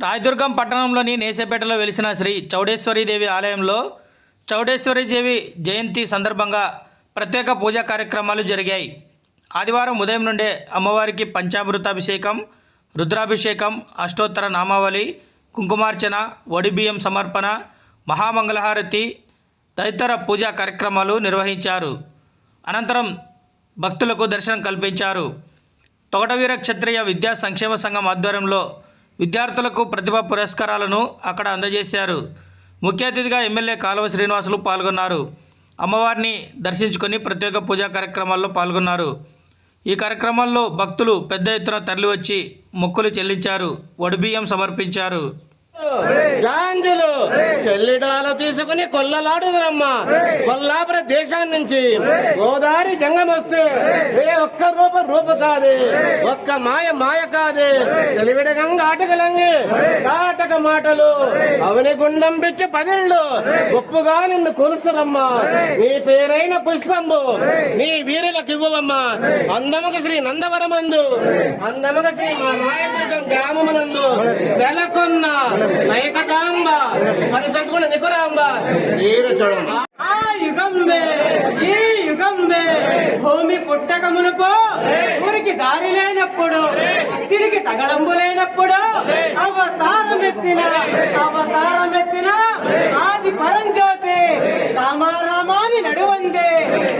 రాయదుర్గం పట్టణంలోని నేసేపేటలో వెలిసిన శ్రీ చౌడేశ్వరీదేవి ఆలయంలో చౌడేశ్వరీదేవి జయంతి సందర్భంగా ప్రత్యేక పూజా కార్యక్రమాలు జరిగాయి. ఆదివారం ఉదయం నుండే అమ్మవారికి పంచామృతాభిషేకం రుద్రాభిషేకం అష్టోత్తర నామావళి కుంకుమార్చన వడిబియ్యం సమర్పణ మహామంగళహారతి తదితర పూజా కార్యక్రమాలు నిర్వహించారు. అనంతరం భక్తులకు దర్శనం కల్పించారు. తొగటవీర క్షత్రియ విద్యా సంక్షేమ సంఘం ఆధ్వర్యంలో విద్యార్థులకు ప్రతిభా పురస్కారాలను అక్కడ అందజేశారు. ముఖ్య అతిథిగా ఎమ్మెల్యే కాలువ శ్రీనివాసులు పాల్గొన్నారు. అమ్మవారిని దర్శించుకొని ప్రత్యేక పూజా కార్యక్రమాల్లో పాల్గొన్నారు. ఈ కార్యక్రమాల్లో భక్తులు పెద్ద ఎత్తున తరలివచ్చి మొక్కులు చెల్లించారు. వడిబియ్యం సమర్పించారు. గాంధీలు చెల్లిడాలు తీసుకుని కొల్లలాడుదమ్మా కొల్లాపుర దేశం నుంచి గోదావరి జంగం వస్తే ఏ ఒక్క రూప రూప కాదు ఒక్క మాయ మాయ కాదు. తెలివిడగంగా ఆటకలంగి ఆటక మాటలు. అవని గుండం పిచ్చి పదేళ్ళు. గొప్పగా నిన్ను కొలుస్తారమ్మా. నీ పేరైన పుష్పంబు. నీ వీరులకు ఇవ్వవమ్మా అందముక శ్రీ నందవరమందు. అందముక శ్రీ మా నాయకుడు గ్రామమునందు నెలకొన్న నయకటాంబ సరసద్గుణ నికురాంబ వీరు ఆ యుగంబే ఈ యుగంబే భూమి పుట్టక మునుపు ఊరికి దారి లేనప్పుడు తిడికి తగడంబు లేనప్పుడు అవతారమెత్తిన అవతారమెత్తిన ఆది పరంజ్యోతి రామారామాని నడువందే.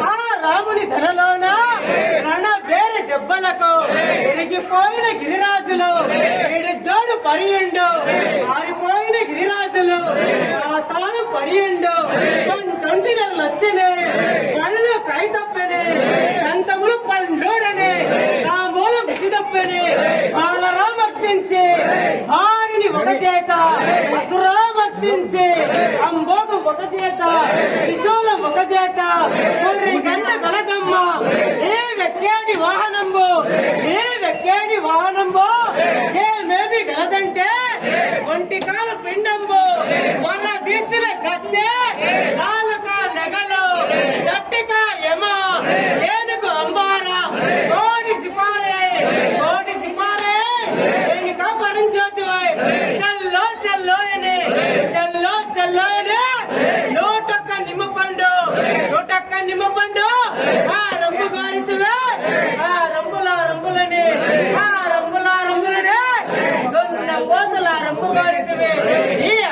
ఆ రాముని ధనలోన రణ వేరే దెబ్బలకు ఎరిగిపోయిన గిరిరాజులు ఏడు జోడు పరియుండు. ఆ తాను పడియండు కంటినర్లు వచ్చినే కళ్ళు కై తప్పనే కంతములు పండ్లోడనే నా మూలం విధి తప్పనే బాలరామర్తించి వారిని ఒక చేత అసురామర్తించి అంబోకు ఒక చేత త్రిశూలం ఒక చేత కొర్రి గంట కలగమ్మ ఏ వెక్కేడి వాహనంబు ఏ వెక్కేడి వాహనంబు ఏ మేబి గలదంటే ఒంటి కాల పిండంబో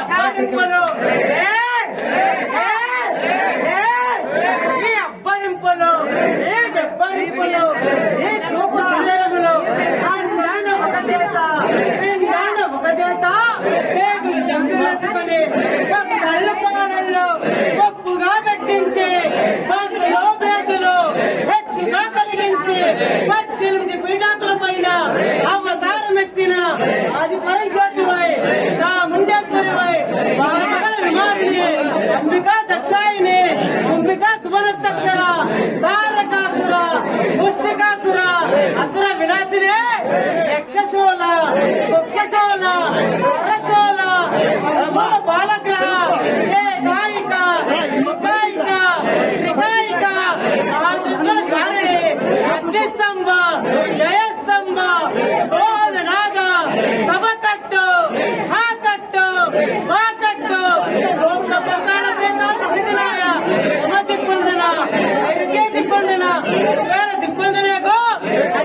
అబ్బారింపులు ఈ అబ్బరింపులు ఈ బెబ్బరింపులు ఈ చూపు సుందరములు ఆ నాన్న ఒక చేత నాన్న ఒక చేత కళ్ళ పాలల్లో పప్పుగా పెట్టించి బంతులో పేగులు హెచ్చుగా కలిగించి పద్దెనిమిది పీఠాకుల పైన అవతారం ఎత్తిన అది పరంజ్యోతివై today.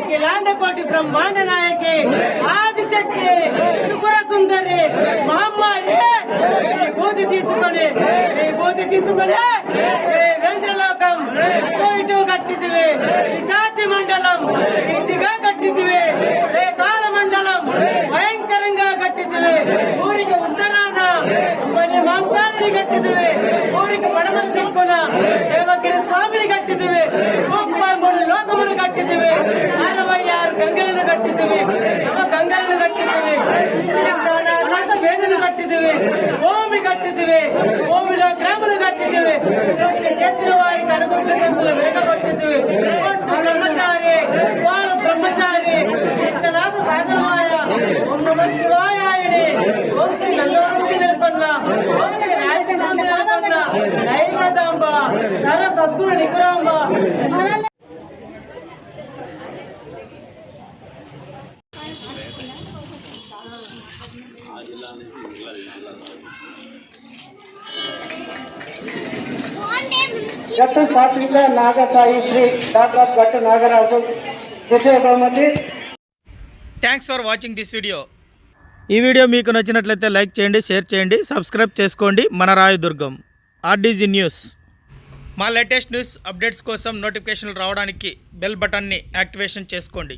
అఖిలాండ కోటి బ్రహ్మాండ నాయకి ఆదిశక్తి త్రిపుర సుందరి మహమ్మారి ఈ బూతి తీసుకొని ఈ బూతి తీసుకొని ఈ వేంద్రలోకం అటు ఇటు కట్టిదివి ఈ చాచి మండలం ఇదిగా కట్టిదివి ఏ తాళ మండలం భయంకరంగా కట్టిదివి ఊరికి ఉత్తరాన కొన్ని మాంసాలని కట్టిదివి ఊరికి పడమల దిక్కున దేవగిరి స్వామిని కట్టిదివి ముప్పై మూడు లోకములు కట్టిదివి భూమి కట్టిదివి భూమిలో గ్రాములు కట్టిదివి ఇట్లా చేసిన వారికి అనుకుంటున్న వేగ కొట్టిదివి ఒట్టు బ్రహ్మచారి వాళ్ళు బ్రహ్మచారి దీక్షనాథ సాధనమాయ ఓం నమ శివాయాయుడి ఓం శ్రీ నందవరముడి నిలబడిన ఓం శ్రీ నాయకుడి నిలబడిన నైవేదాంబ సర సద్గురు నికురాంబ గట్టు సాత్విక నాగసాయి శ్రీ డాక్టర్ గట్టు నాగరాజు. ద్వితీయ thanks for watching this video ఈ వీడియో మీకు నచ్చినట్లయితే లైక్ చేయండి షేర్ చేయండి సబ్స్క్రైబ్ చేసుకోండి. మన రాయదుర్గం ఆర్డీజీ న్యూస్ మా లేటెస్ట్ న్యూస్ అప్డేట్స్ కోసం నోటిఫికేషన్లు రావడానికి బెల్ బటన్ని యాక్టివేషన్ చేసుకోండి.